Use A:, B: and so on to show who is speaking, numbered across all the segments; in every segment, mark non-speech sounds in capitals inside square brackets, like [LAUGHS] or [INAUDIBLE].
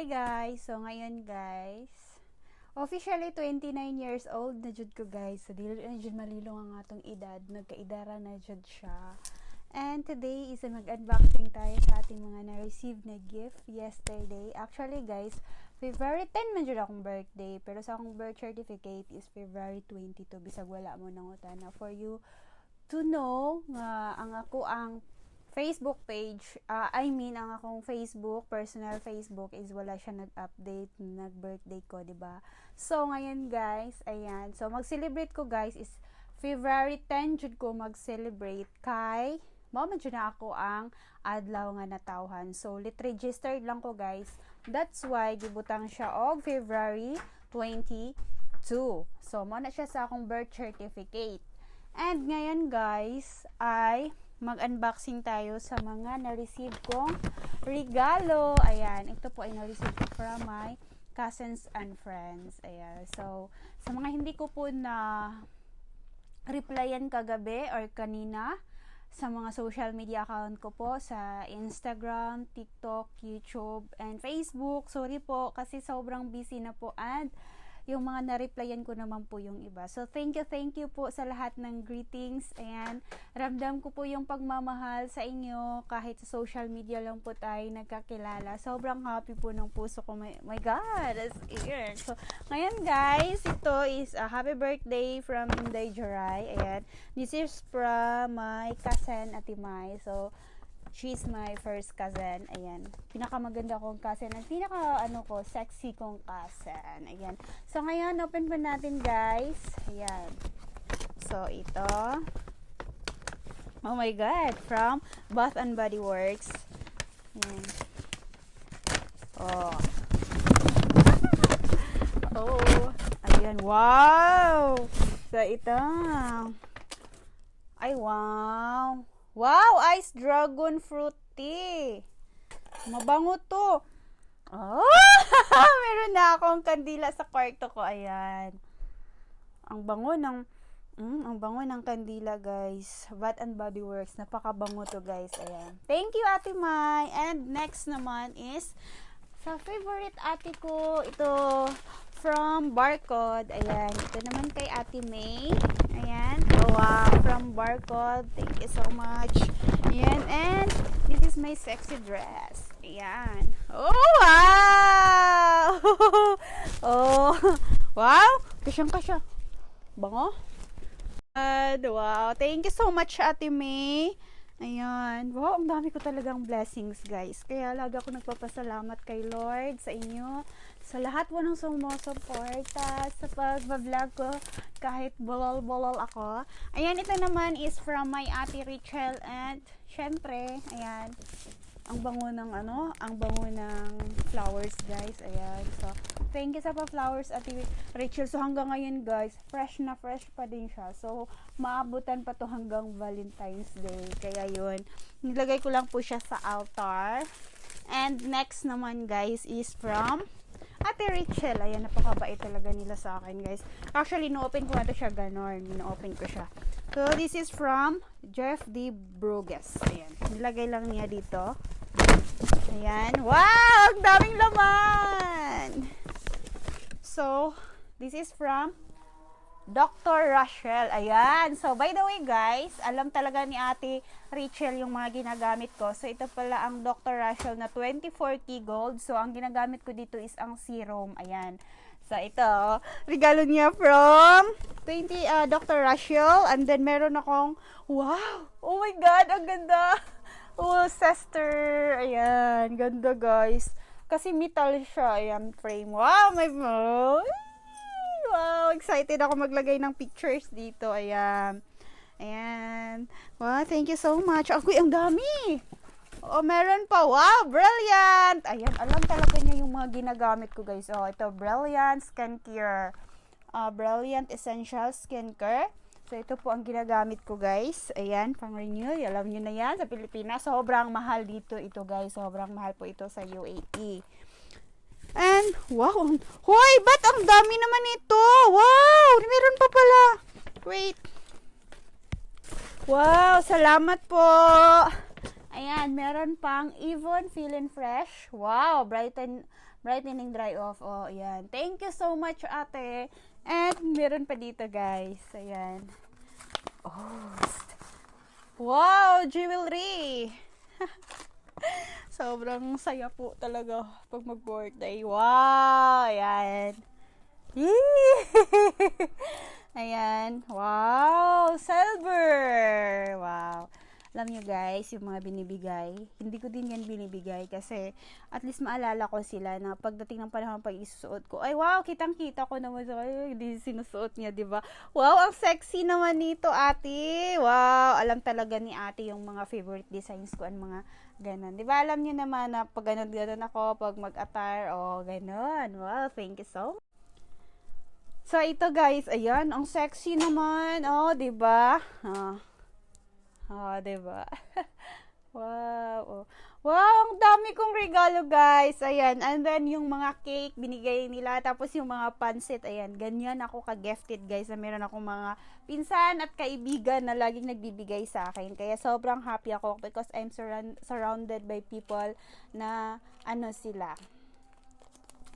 A: Hi guys! So ngayon guys, officially 29 years old na jud ko guys. So dili na jud malilong ang atong edad, nagkaidara na jud siya. And today is mag-unboxing tayo sa ating mga na-receive na gift yesterday. Actually guys, February 10 man jud akong birthday, pero sa akong birth certificate is February 22 bisag wala mo nang utana for you to know nga ang ako ang Facebook page, uh, I mean, ang akong Facebook, personal Facebook, is wala siya nag-update, nag-birthday ko, ba So, ngayon guys, ayan. So, mag-celebrate ko guys is February 10 jud ko mag-celebrate kay mao man jud na ako ang adlaw nga natawhan. So, lit registered lang ko guys. That's why gibutang siya og February 22. So, mo na siya sa akong birth certificate. And ngayon guys, ay mag-unboxing tayo sa mga na-receive kong regalo. Ayan, ito po ay na-receive ko from my cousins and friends. Ayan, so, sa mga hindi ko po na replyan kagabi or kanina, sa mga social media account ko po sa Instagram, TikTok, YouTube, and Facebook. Sorry po kasi sobrang busy na po and yung mga na-replyan ko naman po yung iba. So, thank you, thank you po sa lahat ng greetings. Ayan, ramdam ko po yung pagmamahal sa inyo kahit sa social media lang po tayo nagkakilala. Sobrang happy po ng puso ko. My, my God, that's ear. So, ngayon guys, ito is a happy birthday from Inday Joray. Ayan, this is from my cousin Ate Mai. So, she's my first cousin. Ayan. Pinakamaganda kong cousin. Ang pinaka, ano ko, sexy kong cousin. Ayan. So, ngayon, open pa natin, guys. Ayan. So, ito. Oh my God. From Bath and Body Works. Ayan. Oh. [LAUGHS] oh. Ayan. Wow! So, ito. Ay, wow. Wow, ice dragon fruit tea. Mabango to. Oh, [LAUGHS] meron na akong kandila sa kwarto ko. Ayan. Ang bango ng mm, ang bango ng kandila, guys. Bath and Body Works. Napakabango to, guys. Ayan. Thank you, Ate Mai. And next naman is sa favorite ate ko, ito from Barcode. Ayan, ito naman kay Ate May. Ayan, wow, from Barcode. Thank you so much. Ayan, and this is my sexy dress. Ayan. Oh, wow! [LAUGHS] oh, wow! Kasyang kasya. Bango? And, wow, thank you so much, Ate May. Ayan. Wow, ang dami ko talagang blessings, guys. Kaya lagi ako nagpapasalamat kay Lord sa inyo. Sa lahat po ng sumusuporta sa pag-vlog ko kahit bolol-bolol ako. Ayan, ito naman is from my ate Rachel and syempre, ayan, ang bango ng ano, ang bango ng flowers, guys. Ayan. So, thank you sa pa-flowers at Rachel. So, hanggang ngayon, guys, fresh na fresh pa din siya. So, maabutan pa to hanggang Valentine's Day. Kaya yun, nilagay ko lang po siya sa altar. And next naman, guys, is from Ate Rachel. Ayan, napakabait talaga nila sa akin, guys. Actually, no-open ko na siya ganon. No-open ko siya. So, this is from Jeff D. Bruges. Ayan. Nilagay lang niya dito. Ayan. Wow! Ang daming laman! So, this is from Dr. Rachel. Ayan. So, by the way, guys, alam talaga ni Ate Rachel yung mga ginagamit ko. So, ito pala ang Dr. Rachel na 24 key gold. So, ang ginagamit ko dito is ang serum. Ayan. So, ito, regalo niya from 20, uh, Dr. Rachel. And then, meron akong, wow! Oh my God! Ang ganda! Oh, sister. Ayan. Ganda, guys. Kasi metal siya. Ayan, frame. Wow, may... Wow, excited ako maglagay ng pictures dito. Ayan. Ayan. Wow, thank you so much. Ako, ang dami. Oh, meron pa. Wow, brilliant. Ayan, alam talaga niya yung mga ginagamit ko, guys. Oh, ito, brilliant skincare. Uh, brilliant essential skincare. So, ito po ang ginagamit ko, guys. Ayan, pang renew. Alam nyo na yan sa Pilipinas. Sobrang mahal dito ito, guys. Sobrang mahal po ito sa UAE. And, wow. Hoy, ba't ang dami naman ito? Wow, meron pa pala. Wait. Wow, salamat po. Ayan, meron pang Even Feeling Fresh. Wow, brighten brightening dry off. Oh, ayan. Thank you so much, ate. And meron pa dito, guys. Ayan. Oh. Wow, jewelry. [LAUGHS] Sobrang saya po talaga pag mag-birthday. Wow, ayan. [LAUGHS] Ayan. Wow, silver. Wow. Alam nyo guys, yung mga binibigay, hindi ko din yan binibigay kasi at least maalala ko sila na pagdating ng panahon pag isusuot ko, ay wow, kitang-kita ko naman sa kayo, hindi sinusuot niya, di ba? Wow, ang sexy naman nito, ate. Wow, alam talaga ni ate yung mga favorite designs ko, ang mga ganon. Di ba, alam niyo naman na pag ganon-ganon ako, pag mag-attire, o oh, ganon. Wow, thank you so much. So, ito guys, ayan, ang sexy naman. Oh, di ba? Ah. Ah, 'di ba? [LAUGHS] wow. Oh. Wow, ang dami kong regalo, guys. Ayan. And then yung mga cake binigay nila tapos yung mga pansit, ayan. Ganyan ako ka-gifted, guys. Na meron akong mga pinsan at kaibigan na laging nagbibigay sa akin. Kaya sobrang happy ako because I'm surround- surrounded by people na ano sila.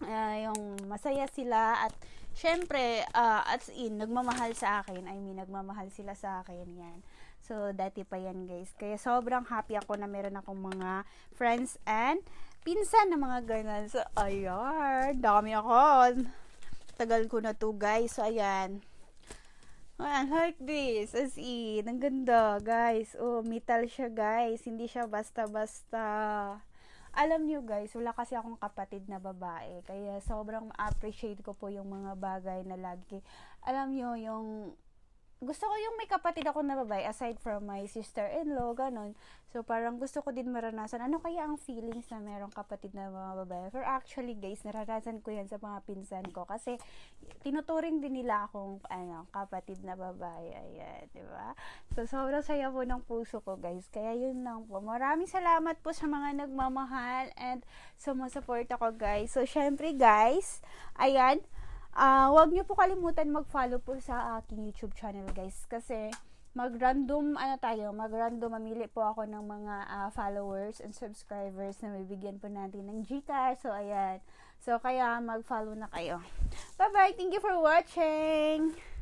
A: Uh, yung masaya sila at syempre, uh, as in, nagmamahal sa akin. I mean, nagmamahal sila sa akin. Yan. So, dati pa yan guys. Kaya sobrang happy ako na meron akong mga friends and pinsan na mga ganun. So, ayan. Dami ako. Tagal ko na to guys. So, ayan. I like this. As in, ang ganda, guys. Oh, metal siya, guys. Hindi siya basta-basta. Alam nyo, guys, wala kasi akong kapatid na babae. Kaya sobrang appreciate ko po yung mga bagay na lagi. Alam nyo, yung gusto ko yung may kapatid ako na babae aside from my sister-in-law, ganun. So, parang gusto ko din maranasan. Ano kaya ang feelings na merong kapatid na mga babae? For actually, guys, naranasan ko yan sa mga pinsan ko. Kasi, tinuturing din nila akong, ano, kapatid na babae. Ayan, di ba? So, sobrang saya po ng puso ko, guys. Kaya, yun lang po. Maraming salamat po sa mga nagmamahal and sumusupport ako, guys. So, syempre, guys, ayan, uh, wag niyo po kalimutan mag-follow po sa aking YouTube channel, guys, kasi mag-random ano tayo, mag-random mamili po ako ng mga uh, followers and subscribers na bibigyan po natin ng Gcash. So ayan. So kaya mag-follow na kayo. Bye-bye. Thank you for watching.